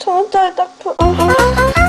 천 원짜리 딱 표. 아.